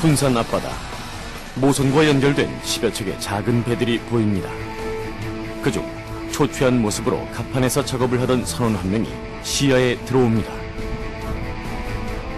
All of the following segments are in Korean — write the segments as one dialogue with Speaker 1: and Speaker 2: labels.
Speaker 1: 군산 앞바다 모선과 연결된 10여 척의 작은 배들이 보입니다. 그중 초췌한 모습으로 갑판에서 작업을 하던 선원 한 명이 시야에 들어옵니다.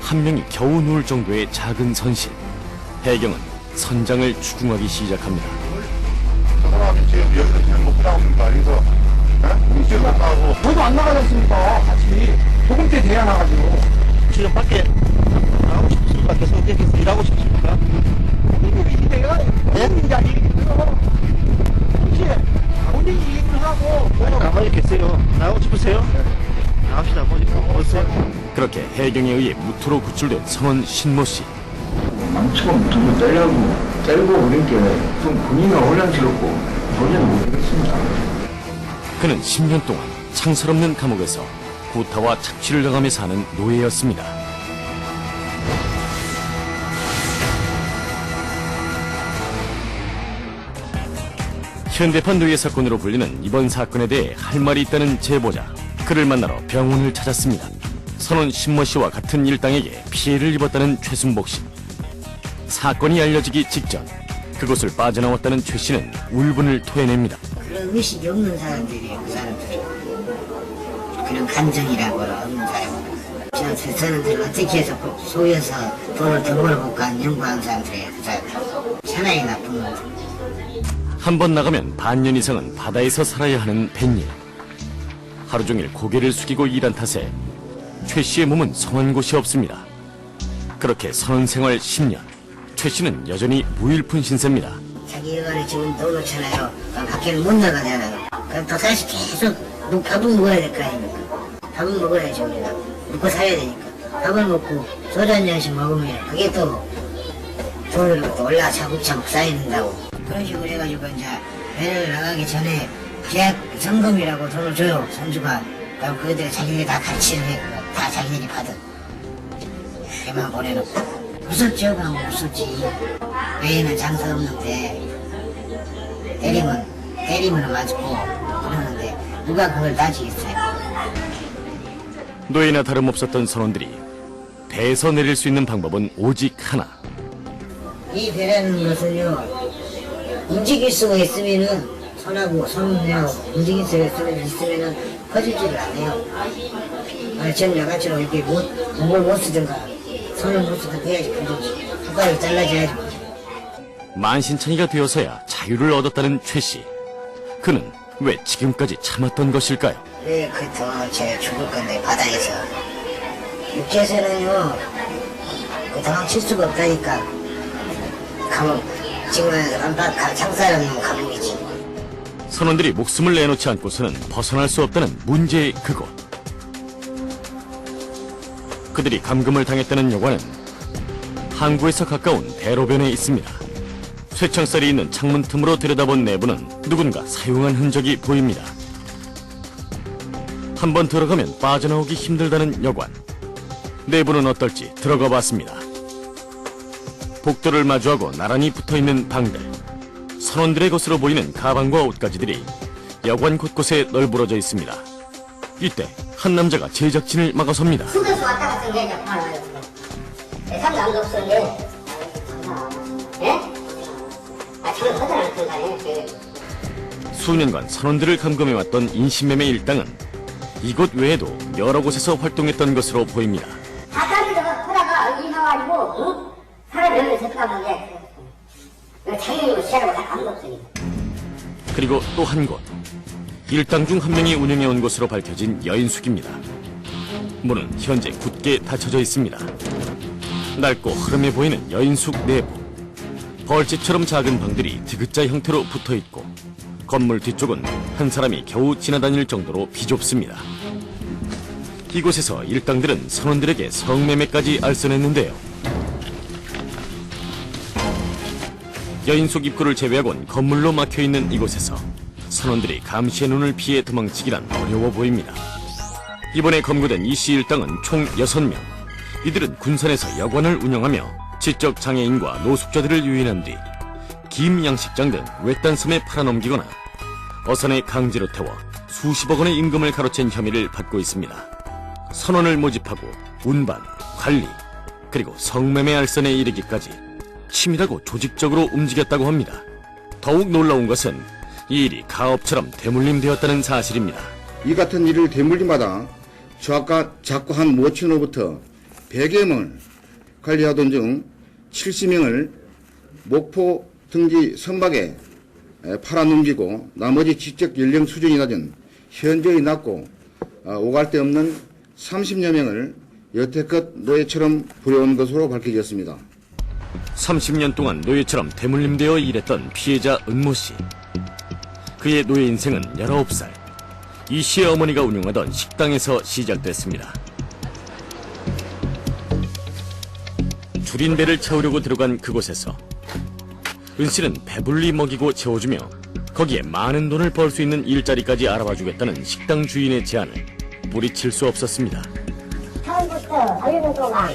Speaker 1: 한 명이 겨우 누울 정도의 작은 선실. 해경은 선장을 추궁하기 시작합니다.
Speaker 2: 저 사람이 지금 여기서 지금 먹고 나오는 거 아니서 우리 지금 나가고
Speaker 3: 저도 안 나가셨습니까? 같이. 조금 때 돼야 나가지고.
Speaker 4: 지금 밖에 나 싶습니까? 계속 이렇게 일하고 싶습니까?
Speaker 3: 이게 내가 본인 자리 들어. 그치? 본인이 일을 하고, 뭐,
Speaker 4: 가만히 계세요. 나가고 싶으세요? 나갑시다. 뭐, 어디세요?
Speaker 1: 그렇게 해경에 의해 무토로 구출된 선원 신모 씨.
Speaker 5: 망치고 두고 때려고 때리고 그러니까 좀 분위기가 혼란스럽고 도저히 모르겠습니다.
Speaker 1: 그는 10년 동안 창설 없는 감옥에서 구타와 착취를 당하며 사는 노예였습니다. 현대판 노예 사건으로 불리는 이번 사건에 대해 할 말이 있다는 제보자 그를 만나러 병원을 찾았습니다. 선원 신모 씨와 같은 일당에게 피해를 입었다는 최순복 씨. 사건이 알려지기 직전 그곳을 빠져나왔다는 최 씨는 울분을 토해냅니다.
Speaker 6: 그런 의식이 없는 사람들이에요, 그 사람들은. 그런 감정이라고 없는 사람들. 저, 저 사람들 어떻게 해서 속여서 돈을 더 벌어볼까 하는 연구하는 사람들이에요, 그 사람들. 천하에 나쁜 놈들.
Speaker 1: 한 번 나가면 반년 이상은 바다에서 살아야 하는 뱃일. 하루 종일 고개를 숙이고 일한 탓에 최 씨의 몸은 성한 곳이 없습니다. 그렇게 선원 생활 10년, 최 씨는 여전히 무일푼 신세입니다.
Speaker 6: 자기 여간에 지금 넣어놓잖아요. 밖에는 못 나가잖아요. 그럼 또 다시 계속 뭐 밥은 먹어야 될 거 아닙니까? 밥은 먹어야죠, 우리가. 먹고 살아야 되니까. 밥을 먹고 소주 한 잔씩 먹으면 그게 또또 올라 차곡차곡 쌓이는다고. 그런 식으로 해가지고 이제 배를 나가기 전에 계약 성금이라고 돈을 줘요, 선주가. 그럼 그들 자기들이 다 가치를 해. 그거. 다 자기들이 받은. 걔만 보내놓고. 무섭죠, 방금 무섭지. 외에는 장사 없는데 때리면 때리면 맞고 그러는데 누가 그걸 따지겠어요?
Speaker 1: 노예나 다름없었던 선원들이 배에서 내릴 수 있는 방법은 오직 하나.
Speaker 6: 이 배라는 것은요 움직일 수가 있으면은 손하고 손하고 움직일 수가 있으면 있으면은 퍼지지를 않아요. 아, 전 나같이로 이렇게 못 목을 못 쓰든가 손을 못 쓰든가 해야지 퍼지지. 손가락이 잘라져야지.
Speaker 1: 만신창이가 되어서야 자유를 얻었다는 최 씨. 그는 왜 지금까지 참았던 것일까요?
Speaker 6: 왜 그더 제가 죽을 건데 바다에서 육지에서는요 그 도망칠 수가 없다니까 감옥 지금 안팎 창사라는 감옥이지
Speaker 1: 선원들이 목숨을 내놓지 않고서는 벗어날 수 없다는 문제의 그곳. 그들이 감금을 당했다는 여관은 항구에서 가까운 대로변에 있습니다. 쇠창살이 있는 창문 틈으로 들여다본 내부는 누군가 사용한 흔적이 보입니다. 한번 들어가면 빠져나오기 힘들다는 여관. 내부는 어떨지 들어가 봤습니다. 복도를 마주하고 나란히 붙어 있는 방들. 선원들의 것으로 보이는 가방과 옷가지들이 여관 곳곳에 널브러져 있습니다. 이때 한 남자가 제작진을 막아섭니다.
Speaker 7: 수도에서 왔다 게 이제 바로 상도 안 없었는데 예? 아 저는 허전한 순간에
Speaker 1: 수년간 선원들을 감금해왔던 인신매매 일당은 이곳 외에도 여러 곳에서 활동했던 것으로 보입니다.
Speaker 7: 바깥에서 하다가 여기 나와가지고 어? 사람 몇명 접촉한 게 장애인으로 시작하고 다 아무도 없으니까
Speaker 1: 그리고 또 한 곳. 일당 중 한 명이 운영해온 것으로 밝혀진 여인숙입니다. 문은 현재 굳게 닫혀져 있습니다. 낡고 흐름해 보이는 여인숙 내부. 벌집처럼 작은 방들이 디귿자 형태로 붙어 있고 건물 뒤쪽은 한 사람이 겨우 지나다닐 정도로 비좁습니다. 이곳에서 일당들은 선원들에게 성매매까지 알선했는데요. 여인숙 입구를 제외하곤 건물로 막혀 있는 이곳에서 선원들이 감시의 눈을 피해 도망치기란 어려워 보입니다. 이번에 검거된 이씨 일당은 총 6명. 이들은 군산에서 여관을 운영하며 지적 장애인과 노숙자들을 유인한 뒤 김양식장 등 외딴 섬에 팔아넘기거나 어선에 강제로 태워 수십억 원의 임금을 가로챈 혐의를 받고 있습니다. 선원을 모집하고 운반, 관리, 그리고 성매매 알선에 이르기까지 치밀하고 조직적으로 움직였다고 합니다. 더욱 놀라운 것은 이 일이 가업처럼 대물림되었다는 사실입니다.
Speaker 8: 이 같은 일을 대물림마다 저아까 작고 한 모친으로부터 100여 명을 관리하던 중 70명을 목포 등지 선박에 에, 팔아넘기고 나머지 지적 연령 수준이 낮은 현저히 낮고 어, 오갈 데 없는 30여 명을 여태껏 노예처럼 부려온 것으로 밝혀졌습니다.
Speaker 1: 30년 동안 노예처럼 대물림되어 일했던 피해자 은모 씨. 그의 노예 인생은 19살. 이 씨의 어머니가 운영하던 식당에서 시작됐습니다. 줄인 배를 채우려고 들어간 그곳에서 은 씨는 배불리 먹이고 채워주며 거기에 많은 돈을 벌 수 있는 일자리까지 알아봐 주겠다는 식당 주인의 제안을 뿌리칠 수 없었습니다.
Speaker 7: 처음부터 3년 동안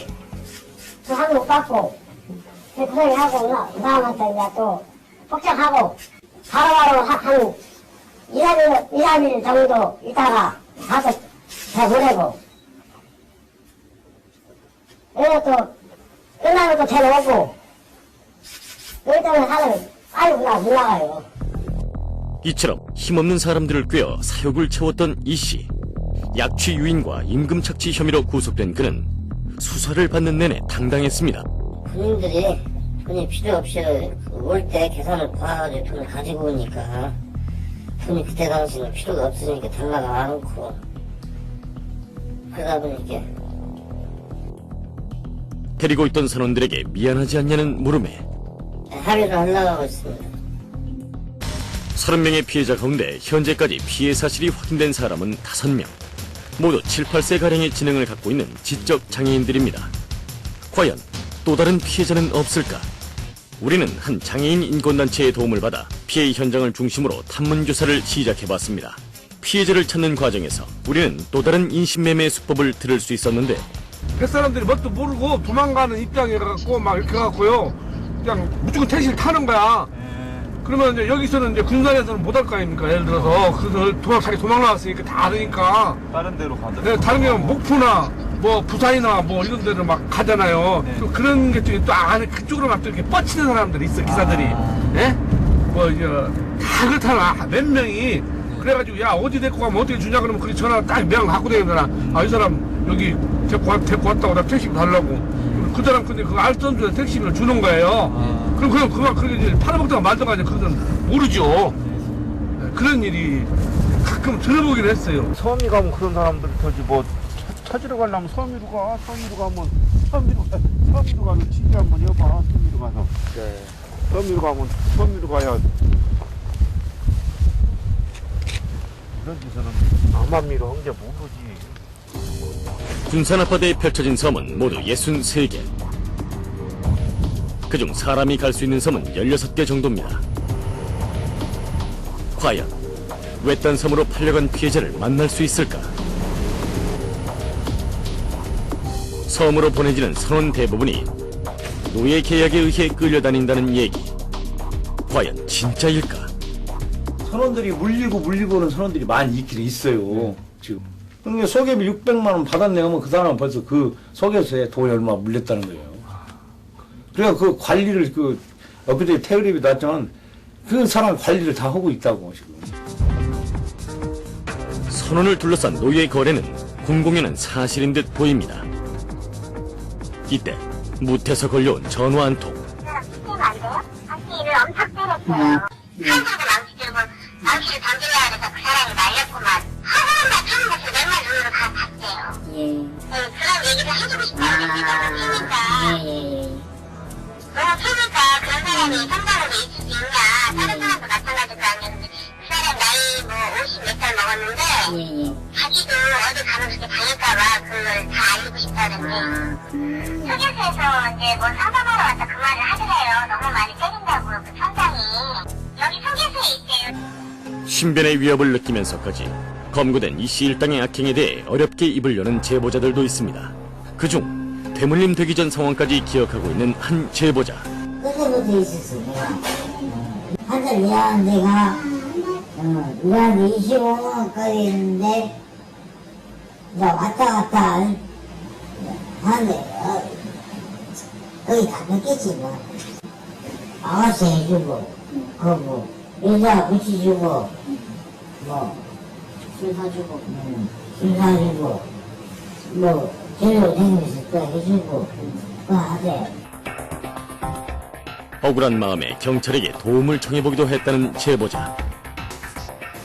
Speaker 7: 저한 못 받고 고생을 하고 나- 그 다음부터 이제 또 복장하고 바로바로 한, 한 2, 3일, 2, 3일 정도 있다가 가서 배보내고 여기가 또 끝나면 또 데려오고 여기 때문에 사람이 빨리 나, 못 나가요.
Speaker 1: 이처럼 힘없는 사람들을 꿰어 사욕을 채웠던 이 씨. 약취 유인과 임금 착취 혐의로 구속된 그는 수사를 받는 내내 당당했습니다.
Speaker 6: 군인들이 그냥 필요 없이 올 때 계산을 봐가지고 돈을 가지고 오니까 돈이 그때 당시는 필요가 없으니까 달라가 않고 그러다 보니까
Speaker 1: 데리고 있던 선원들에게 미안하지 않냐는 물음에
Speaker 6: 합의를 하려고 있습니다.
Speaker 1: 30명의 피해자 가운데 현재까지 피해 사실이 확인된 사람은 5명. 모두 7, 8세가량의 지능을 갖고 있는 지적 장애인들입니다. 과연 또 다른 피해자는 없을까? 우리는 한 장애인 인권단체의 도움을 받아 피해 현장을 중심으로 탐문조사를 시작해봤습니다. 피해자를 찾는 과정에서 우리는 또 다른 인신매매 수법을 들을 수 있었는데
Speaker 3: 그 사람들이 뭣도 모르고 도망가는 입장이라갖고 막 이렇게 해갖고요. 그냥 무조건 택시를 타는 거야. 그러면 이제 여기서는 이제 군산에서는 못할 거 아닙니까? 예를 들어서. 그래서 도망, 자기 도망 나왔으니까 다 아니까.
Speaker 4: 다른 데로 가자.
Speaker 3: 네, 다른 경우는 목포나 뭐 부산이나 뭐 이런 데를 막 가잖아요. 또 그런 게또 안에 그쪽으로 막 또 이렇게 뻗치는 사람들이 있어, 기사들이. 예? 뭐, 이제, 다 그렇다나, 몇 명이. 그래가지고, 야, 어디 데리고 가면 어떻게 주냐 그러면 그게 전화 딱명 갖고 다니잖아. 아, 이 사람 여기 데리고, 왔- 데리고 왔다고 나 택시 달라고. 그 사람 근데 그 알선주에 택시비를 주는 거예요. 그럼 그냥 그만 그렇게 이제 팔아먹다가 말다가 이제 그건 모르죠. 네, 그런 일이 가끔 들어보긴 했어요.
Speaker 4: 섬이 가면 그런 사람들 저기 뭐 찾- 찾으러 가려면 섬이로 가. 섬이로 가면 섬이로 가. 섬이로 가면 진짜 한번 해봐. 섬이로 가서. 섬이로 가면 섬이로 가야. 이런 짓은 암암리로 한게 모르지.
Speaker 1: 군산 앞바다에 펼쳐진 섬은 모두 63개. 그중 사람이 갈 수 있는 섬은 16개 정도입니다. 과연 외딴 섬으로 팔려간 피해자를 만날 수 있을까? 섬으로 보내지는 선원 대부분이 노예 계약에 의해 끌려다닌다는 얘기. 과연 진짜일까?
Speaker 5: 선원들이 물리고 물리고는 선원들이 많이 있긴 있어요. 지금. 그러니까 소개비 600만 원 받았네요. 그 사람은 벌써 그 소개서에 돈이 얼마 물렸다는 거예요. 그러니까 그 관리를 그 엊그제 테레비 났지만 그 사람 관리를 다 하고 있다고 지금.
Speaker 1: 선원을 둘러싼 노예 거래는 공공연한 사실인 듯 보입니다. 이때 무태서 걸려온 전화 한 통.
Speaker 7: 그 사람이.
Speaker 6: 예,
Speaker 7: 네.
Speaker 6: 아. 예, 예, 예.
Speaker 7: 성장으로 있을 수 있냐. 다른 사람도 마찬가지일 거 아니에요. 근데 그 사람 나이 뭐 50 몇 살 먹었는데
Speaker 6: 예, 예.
Speaker 7: 자기도 어디 가면 그렇게 당할까봐 그걸 다 알리고 싶다든지.
Speaker 6: 아, 그,
Speaker 7: 휴게소에서 이제 뭐 상담하러 왔다 그 말을 하더래요. 너무 많이 때린다고 그 선장이. 여기 휴게소에 있대요.
Speaker 1: 신변의 위협을 느끼면서까지 검거된 이씨 일당의 악행에 대해 어렵게 입을 여는 제보자들도 있습니다. 그중 대물림 되기 전 상황까지 기억하고 있는 한 제보자.
Speaker 6: 끝에부터 있었어, 내가. 한달 미안, 내가, 어, 누구한테 25만 원까지 했는데, 나 왔다 갔다 하는데, 어, 거의 다 뺏겼지, 뭐. 아가씨 해주고, 그뭐 여자 붙여주고, 뭐술 사주고, 술 사주고, 뭐 다니면서 또 해주고, 그 하대.
Speaker 1: 억울한 마음에 경찰에게 도움을 청해보기도 했다는 제보자.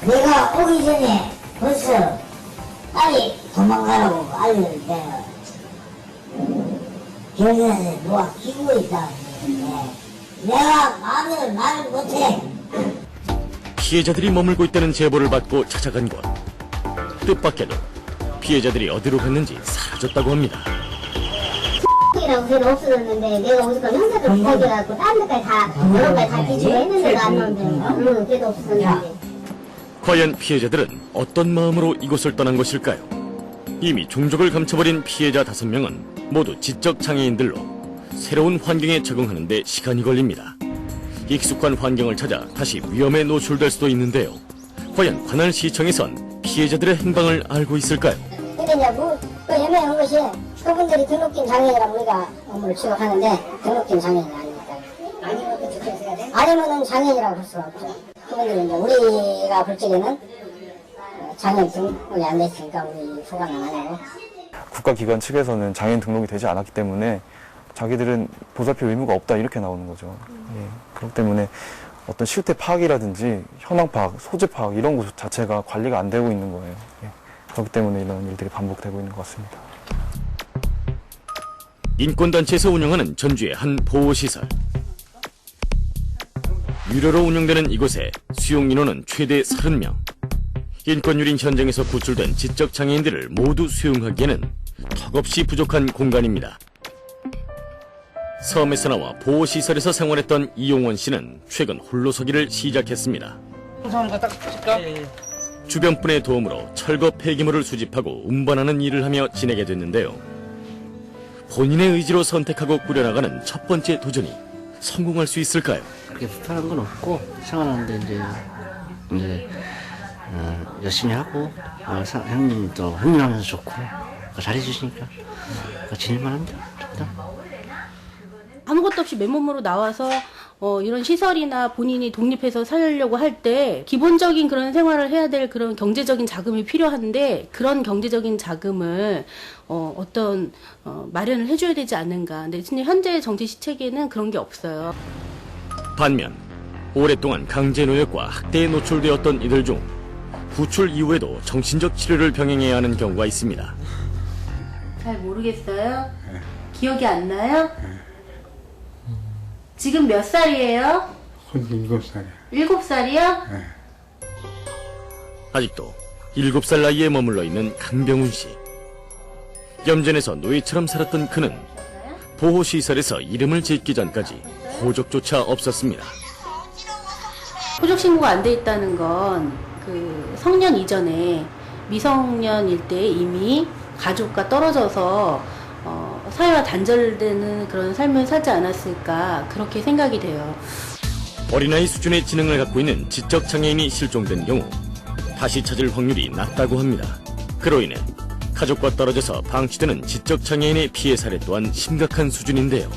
Speaker 6: 내가 오기 전에 벌써 빨리 도망가라고 때는 경찰에 누가 기고 있다. 내가 말을 말을 못해.
Speaker 1: 피해자들이 머물고 있다는 제보를 받고 찾아간 곳. 뜻밖에도 피해자들이 어디로 갔는지 사라졌다고 합니다.
Speaker 7: 이라고 걔는 없어졌는데 내가 어디가 형사도 부탁해갖고 다른 데까지 다 여러 가지 다 뒤지고 했는데도 안 나온대. 응, 걔도 없었는데.
Speaker 1: 과연 피해자들은 어떤 마음으로 이곳을 떠난 것일까요? 이미 종족을 감춰버린 피해자 다섯 명은 모두 지적 장애인들로 새로운 환경에 적응하는 데 시간이 걸립니다. 익숙한 환경을 찾아 다시 위험에 노출될 수도 있는데요. 과연 관할 시청에선 피해자들의 행방을 알고 있을까요?
Speaker 7: 근데 이제 뭐, 그 연명한 것이 그분들이 등록된 장애인이라고 우리가 업무를 취급하는데 등록된 장애인이 아니니까. 아니면은 장애인이라고 볼 수가 없죠. 그분들은 이제 우리가 어, 장애인 등록이 안 됐으니까 우리 소관은 아니고.
Speaker 9: 국가기관 측에서는 장애인 등록이 되지 않았기 때문에 자기들은 보살필 의무가 없다 이렇게 나오는 거죠. 예. 그렇기 때문에 어떤 실태 파악이라든지 현황 파악, 소재 파악 이런 것 자체가 관리가 안 되고 있는 거예요. 예. 그렇기 때문에 이런 일들이 반복되고 있는 것 같습니다.
Speaker 1: 인권단체에서 운영하는 전주의 한 보호시설. 유료로 운영되는 이곳에 수용 인원은 최대 30명. 인권유린 현장에서 구출된 지적 장애인들을 모두 수용하기에는 턱없이 부족한 공간입니다. 섬에서 나와 보호시설에서 생활했던 이용원 씨는 최근 홀로서기를 시작했습니다. 주변 분의 도움으로 철거 폐기물을 수집하고 운반하는 일을 하며 지내게 됐는데요. 본인의 의지로 선택하고 꾸려나가는 첫 번째 도전이 성공할 수 있을까요?
Speaker 10: 그렇게 불편한 건 없고 생활하는데 이제 이제 어, 열심히 하고 어, 사- 형님도 형님하면서 좋고 어, 잘해주시니까 어, 지낼만 합니다. 좋다.
Speaker 11: 아무것도 없이 맨몸으로 나와서 어, 이런 시설이나 본인이 독립해서 살려고 할 때 기본적인 그런 생활을 해야 될 그런 경제적인 자금이 필요한데 그런 경제적인 자금을 어, 어떤 어, 마련을 해줘야 되지 않는가. 근데 현재 정치 시책에는 그런 게 없어요.
Speaker 1: 반면 오랫동안 강제 노역과 학대에 노출되었던 이들 중 구출 이후에도 정신적 치료를 병행해야 하는 경우가 있습니다.
Speaker 11: 잘 모르겠어요. 기억이 안 나요? 지금 몇 살이에요?
Speaker 2: 일곱 살이야.
Speaker 11: 일곱 살이요?
Speaker 1: 아직도 7살 나이에 머물러 있는 강병훈 씨. 염전에서 노예처럼 살았던 그는 보호시설에서 이름을 짓기 전까지 호적조차 없었습니다.
Speaker 11: 호적 신고가 안 돼 있다는 건 그 성년 이전에 미성년일 때 이미 가족과 떨어져서 어, 사회와 단절되는 그런 삶을 살지 않았을까 그렇게 생각이 돼요.
Speaker 1: 어린아이 수준의 지능을 갖고 있는 지적 장애인이 실종된 경우 다시 찾을 확률이 낮다고 합니다. 그로 인해 가족과 떨어져서 방치되는 지적 장애인의 피해 사례 또한 심각한 수준인데요.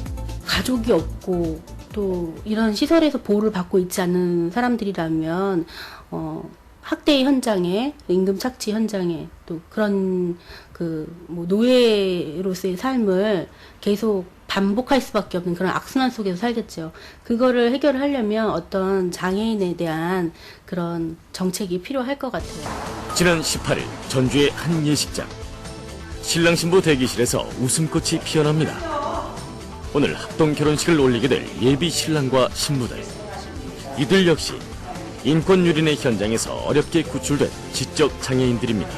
Speaker 11: 가족이 없고 또 이런 시설에서 보호를 받고 있지 않는 사람들이라면 어, 학대 현장에 임금 착취 현장에 또 그런 그 뭐 노예로서의 삶을 계속 반복할 수밖에 없는 그런 악순환 속에서 살겠죠. 그거를 해결하려면 어떤 장애인에 대한 그런 정책이 필요할 것 같아요.
Speaker 1: 지난 18일 전주의 한 예식장. 신랑 신부 대기실에서 웃음꽃이 피어납니다. 오늘 합동 결혼식을 올리게 될 예비 신랑과 신부들. 이들 역시 인권 유린의 현장에서 어렵게 구출된 지적 장애인들입니다.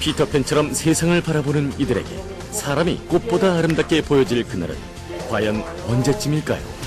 Speaker 1: 피터팬처럼 세상을 바라보는 이들에게 사람이 꽃보다 아름답게 보여질 그날은 과연 언제쯤일까요?